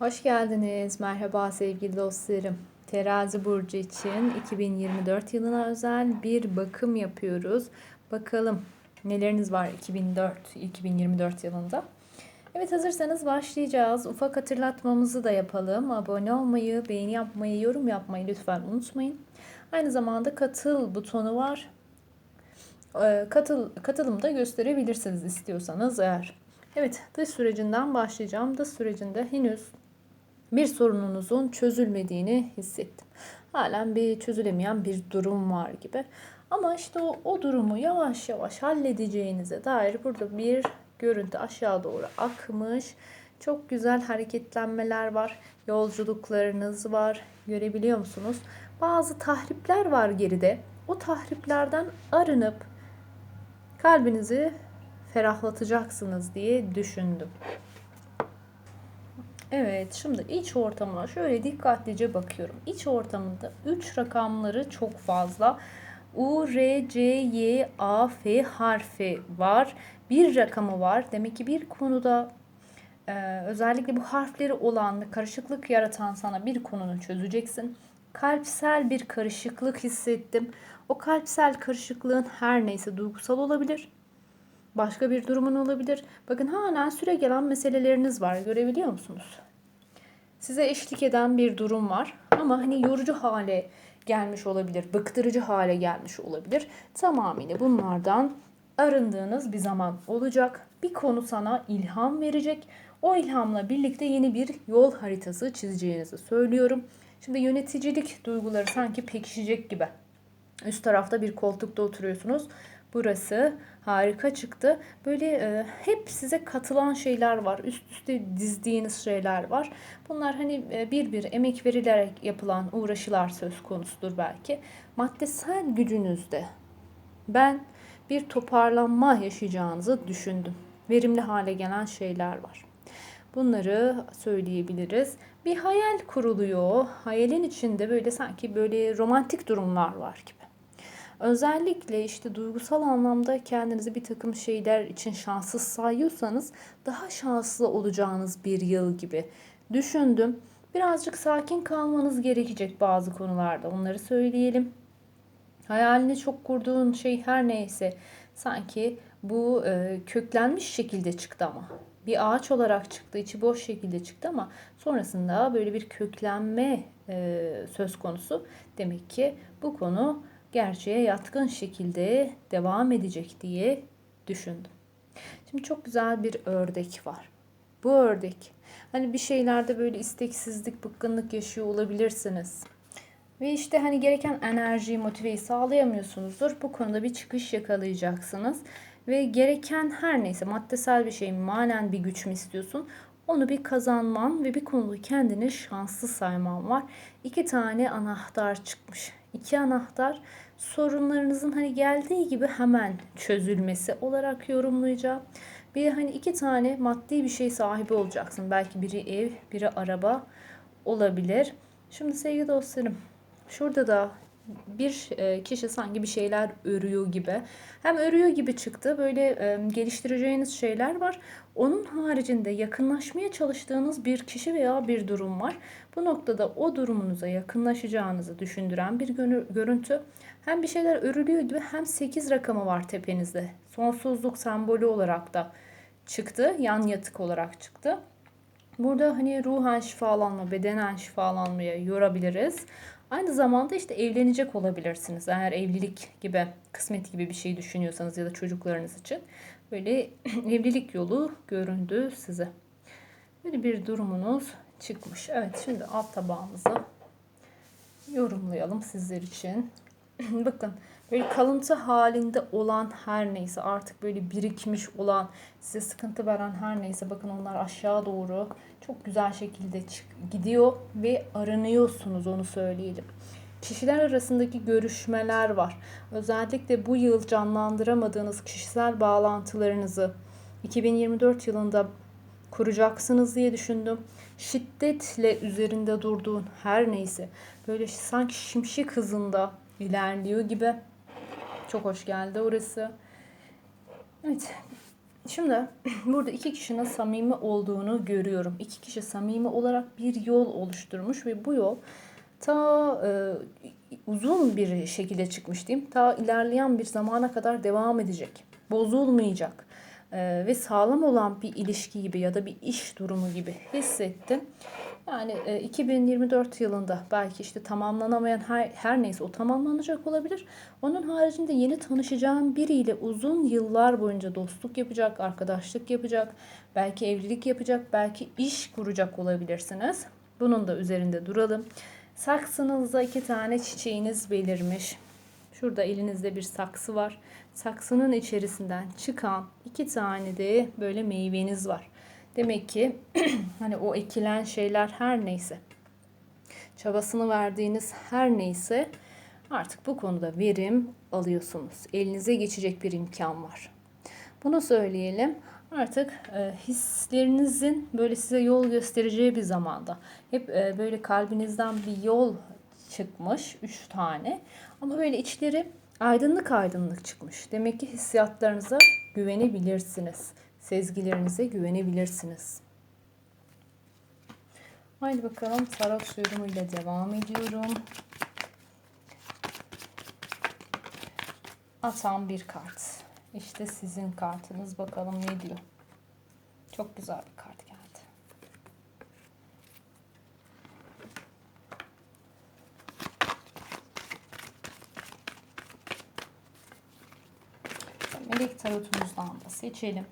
Hoş geldiniz. Merhaba sevgili dostlarım. Terazi burcu için 2024 yılına özel bir bakım yapıyoruz. Bakalım neleriniz var 2004 2024 yılında. Evet hazırsanız başlayacağız. Ufak hatırlatmamızı da yapalım. Abone olmayı, beğeni yapmayı, yorum yapmayı lütfen unutmayın. Aynı zamanda katıl butonu var. Ee, Katıl, katılım da gösterebilirsiniz istiyorsanız eğer. Evet dış sürecinden başlayacağım. Dış sürecinde henüz bir sorununuzun çözülmediğini hissettim. Halen bir çözülemeyen bir durum var gibi. Ama işte o, o durumu yavaş yavaş halledeceğinize dair burada bir görüntü aşağı doğru akmış. Çok güzel hareketlenmeler var. Yolculuklarınız var. Görebiliyor musunuz? Bazı tahripler var geride. O tahriplerden arınıp kalbinizi ferahlatacaksınız diye düşündüm. Evet, şimdi iç ortamına şöyle dikkatlice bakıyorum. İç ortamında 3 rakamları çok fazla. U, R, C, Y, A, F harfi var. Bir rakamı var. Demek ki bir konuda e, özellikle bu harfleri olan karışıklık yaratan sana bir konunu çözeceksin. Kalpsel bir karışıklık hissettim. O kalpsel karışıklığın her neyse duygusal olabilir. Başka bir durumun olabilir. Bakın halen süre gelen meseleleriniz var. Görebiliyor musunuz? Size eşlik eden bir durum var. Ama hani yorucu hale gelmiş olabilir. Bıktırıcı hale gelmiş olabilir. Tamamıyla bunlardan arındığınız bir zaman olacak. Bir konu sana ilham verecek. O ilhamla birlikte yeni bir yol haritası çizeceğinizi söylüyorum. Şimdi yöneticilik duyguları sanki pekişecek gibi. Üst tarafta bir koltukta oturuyorsunuz. Burası harika çıktı. Böyle e, hep size katılan şeyler var. Üst üste dizdiğiniz şeyler var. Bunlar hani e, bir bir emek verilerek yapılan uğraşılar söz konusudur belki. Maddesel gücünüzde ben bir toparlanma yaşayacağınızı düşündüm. Verimli hale gelen şeyler var. Bunları söyleyebiliriz. Bir hayal kuruluyor. Hayalin içinde böyle sanki böyle romantik durumlar var gibi. Özellikle işte duygusal anlamda kendinizi bir takım şeyler için şanssız sayıyorsanız daha şanslı olacağınız bir yıl gibi düşündüm. Birazcık sakin kalmanız gerekecek bazı konularda. Onları söyleyelim. Hayalini çok kurduğun şey her neyse sanki bu e, köklenmiş şekilde çıktı ama bir ağaç olarak çıktı, içi boş şekilde çıktı ama sonrasında böyle bir köklenme e, söz konusu. Demek ki bu konu gerçeğe yatkın şekilde devam edecek diye düşündüm. Şimdi çok güzel bir ördek var. Bu ördek hani bir şeylerde böyle isteksizlik, bıkkınlık yaşıyor olabilirsiniz. Ve işte hani gereken enerjiyi, motiveyi sağlayamıyorsunuzdur. Bu konuda bir çıkış yakalayacaksınız. Ve gereken her neyse maddesel bir şey, manen bir güç mü istiyorsun? Onu bir kazanman ve bir konuda kendini şanslı sayman var. İki tane anahtar çıkmış. İki anahtar sorunlarınızın hani geldiği gibi hemen çözülmesi olarak yorumlayacağım. Bir hani iki tane maddi bir şey sahibi olacaksın. Belki biri ev, biri araba olabilir. Şimdi sevgili dostlarım, şurada da bir e, kişi sanki bir şeyler örüyor gibi. Hem örüyor gibi çıktı. Böyle e, geliştireceğiniz şeyler var. Onun haricinde yakınlaşmaya çalıştığınız bir kişi veya bir durum var. Bu noktada o durumunuza yakınlaşacağınızı düşündüren bir görüntü. Hem bir şeyler örülüyor gibi hem 8 rakamı var tepenizde. Sonsuzluk sembolü olarak da çıktı. Yan yatık olarak çıktı. Burada hani ruhen şifalanma, bedenen şifalanmaya yorabiliriz. Aynı zamanda işte evlenecek olabilirsiniz. Eğer evlilik gibi, kısmet gibi bir şey düşünüyorsanız ya da çocuklarınız için böyle evlilik yolu göründü size. Böyle bir durumunuz çıkmış. Evet şimdi alt tabağımızı yorumlayalım sizler için. Bakın böyle kalıntı halinde olan her neyse artık böyle birikmiş olan size sıkıntı veren her neyse bakın onlar aşağı doğru çok güzel şekilde gidiyor ve aranıyorsunuz onu söyleyelim. Kişiler arasındaki görüşmeler var. Özellikle bu yıl canlandıramadığınız kişisel bağlantılarınızı 2024 yılında kuracaksınız diye düşündüm. Şiddetle üzerinde durduğun her neyse böyle sanki şimşek hızında ilerliyor gibi. Çok hoş geldi orası. Evet. Şimdi burada iki kişinin samimi olduğunu görüyorum. İki kişi samimi olarak bir yol oluşturmuş ve bu yol ta e, uzun bir şekilde çıkmış diyeyim. Ta ilerleyen bir zamana kadar devam edecek. Bozulmayacak. E, ve sağlam olan bir ilişki gibi ya da bir iş durumu gibi hissettim. Yani e, 2024 yılında belki işte tamamlanamayan her, her neyse o tamamlanacak olabilir. Onun haricinde yeni tanışacağım biriyle uzun yıllar boyunca dostluk yapacak, arkadaşlık yapacak, belki evlilik yapacak, belki iş kuracak olabilirsiniz. Bunun da üzerinde duralım. Saksınızda iki tane çiçeğiniz belirmiş. Şurada elinizde bir saksı var. Saksının içerisinden çıkan iki tane de böyle meyveniz var. Demek ki hani o ekilen şeyler her neyse, çabasını verdiğiniz her neyse artık bu konuda verim alıyorsunuz. Elinize geçecek bir imkan var. Bunu söyleyelim. Artık e, hislerinizin böyle size yol göstereceği bir zamanda. Hep e, böyle kalbinizden bir yol çıkmış. Üç tane. Ama böyle içleri aydınlık aydınlık çıkmış. Demek ki hissiyatlarınıza güvenebilirsiniz. Sezgilerinize güvenebilirsiniz. Haydi bakalım tarot yorumuyla devam ediyorum. Atan bir kart. İşte sizin kartınız. Bakalım ne diyor. Çok güzel bir kart geldi. Melek tarotumuzdan da seçelim.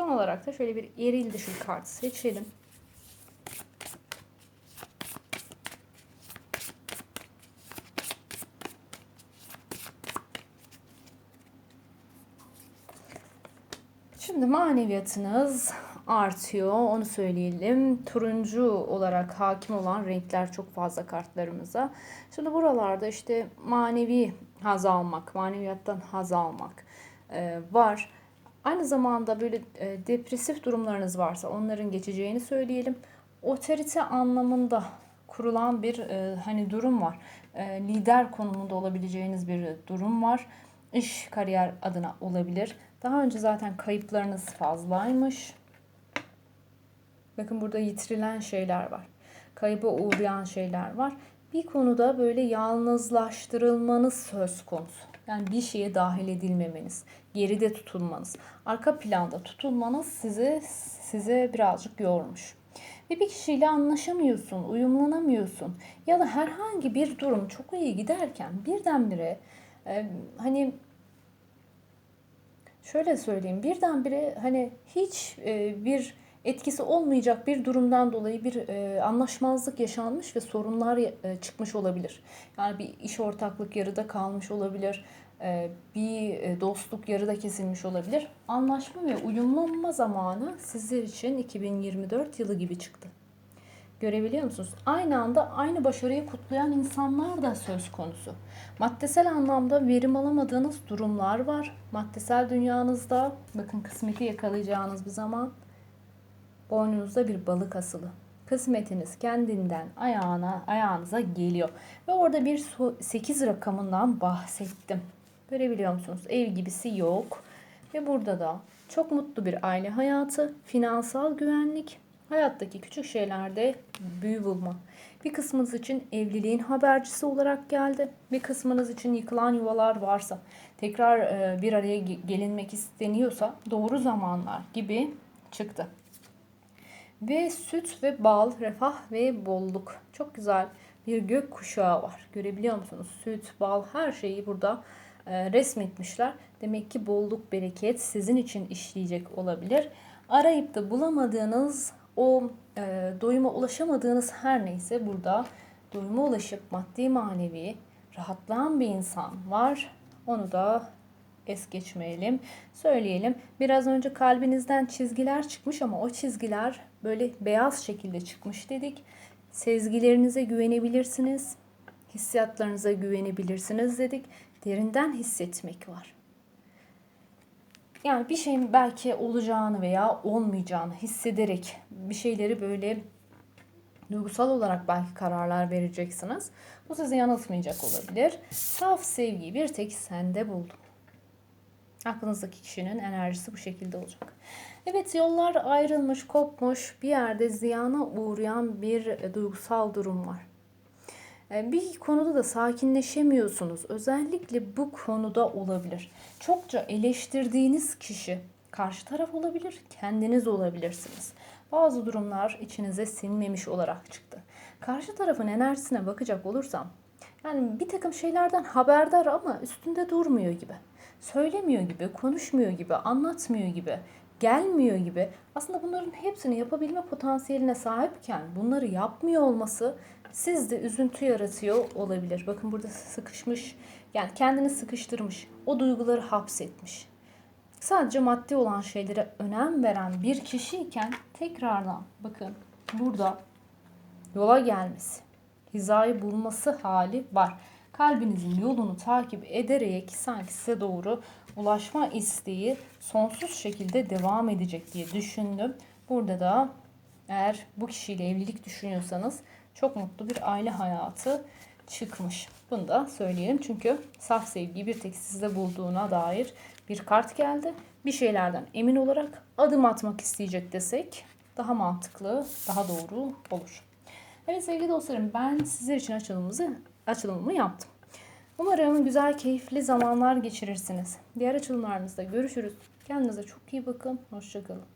Son olarak da şöyle bir eril dişil kart seçelim. Şimdi maneviyatınız artıyor. Onu söyleyelim. Turuncu olarak hakim olan renkler çok fazla kartlarımıza. Şimdi buralarda işte manevi haz almak, maneviyattan haz almak e, var. Aynı zamanda böyle e, depresif durumlarınız varsa onların geçeceğini söyleyelim. Otorite anlamında kurulan bir e, hani durum var. E, lider konumunda olabileceğiniz bir durum var. İş, kariyer adına olabilir. Daha önce zaten kayıplarınız fazlaymış. Bakın burada yitirilen şeyler var. Kayıba uğrayan şeyler var. Bir konuda böyle yalnızlaştırılmanız söz konusu. Yani bir şeye dahil edilmemeniz, geride tutulmanız, arka planda tutulmanız sizi size birazcık yormuş. Ve bir kişiyle anlaşamıyorsun, uyumlanamıyorsun ya da herhangi bir durum çok iyi giderken birdenbire e, hani şöyle söyleyeyim birdenbire hani hiç e, bir etkisi olmayacak bir durumdan dolayı bir e, anlaşmazlık yaşanmış ve sorunlar e, çıkmış olabilir. Yani bir iş ortaklık yarıda kalmış olabilir. E, bir e, dostluk yarıda kesilmiş olabilir. Anlaşma ve uyumlanma zamanı sizler için 2024 yılı gibi çıktı. Görebiliyor musunuz? Aynı anda aynı başarıyı kutlayan insanlar da söz konusu. Maddesel anlamda verim alamadığınız durumlar var. Maddesel dünyanızda bakın kısmeti yakalayacağınız bir zaman boynunuzda bir balık asılı. Kısmetiniz kendinden ayağına ayağınıza geliyor. Ve orada bir 8 rakamından bahsettim. Görebiliyor musunuz? Ev gibisi yok. Ve burada da çok mutlu bir aile hayatı, finansal güvenlik, hayattaki küçük şeylerde büyü bulma. Bir kısmınız için evliliğin habercisi olarak geldi. Bir kısmınız için yıkılan yuvalar varsa, tekrar e, bir araya gelinmek isteniyorsa doğru zamanlar gibi çıktı. Ve süt ve bal, refah ve bolluk. Çok güzel bir gök kuşağı var. Görebiliyor musunuz? Süt, bal her şeyi burada e, resmetmişler. Demek ki bolluk, bereket sizin için işleyecek olabilir. arayıp da bulamadığınız o e, doyuma ulaşamadığınız her neyse burada doyuma ulaşıp maddi manevi rahatlayan bir insan var. Onu da es geçmeyelim. Söyleyelim. Biraz önce kalbinizden çizgiler çıkmış ama o çizgiler böyle beyaz şekilde çıkmış dedik. Sezgilerinize güvenebilirsiniz. Hissiyatlarınıza güvenebilirsiniz dedik. Derinden hissetmek var. Yani bir şeyin belki olacağını veya olmayacağını hissederek bir şeyleri böyle duygusal olarak belki kararlar vereceksiniz. Bu sizi yanıltmayacak olabilir. Saf sevgiyi bir tek sende buldum. Aklınızdaki kişinin enerjisi bu şekilde olacak. Evet yollar ayrılmış, kopmuş, bir yerde ziyana uğrayan bir e, duygusal durum var. E, Bir konuda da sakinleşemiyorsunuz. Özellikle bu konuda olabilir. Çokça eleştirdiğiniz kişi karşı taraf olabilir, kendiniz olabilirsiniz. Bazı durumlar içinize sinmemiş olarak çıktı. Karşı tarafın enerjisine bakacak olursam, yani bir takım şeylerden haberdar ama üstünde durmuyor gibi. Söylemiyor gibi, konuşmuyor gibi, anlatmıyor gibi, gelmiyor gibi. Aslında bunların hepsini yapabilme potansiyeline sahipken bunları yapmıyor olması sizde üzüntü yaratıyor olabilir. Bakın burada sıkışmış, yani kendini sıkıştırmış, o duyguları hapsetmiş. Sadece maddi olan şeylere önem veren bir kişiyken tekrardan bakın burada yola gelmesi, hizayı bulması hali var. Kalbinizin yolunu takip ederek sanki size doğru ulaşma isteği sonsuz şekilde devam edecek diye düşündüm. Burada da eğer bu kişiyle evlilik düşünüyorsanız çok mutlu bir aile hayatı çıkmış. Bunu da söyleyelim çünkü saf sevgiyi bir tek sizde bulduğuna dair bir kart geldi. Bir şeylerden emin olarak adım atmak isteyecek desek daha mantıklı, daha doğru olur. Evet sevgili dostlarım ben sizler için açılımımızı açılımımı yaptım. Umarım güzel, keyifli zamanlar geçirirsiniz. Diğer açılımlarımızda görüşürüz. Kendinize çok iyi bakın. Hoşçakalın.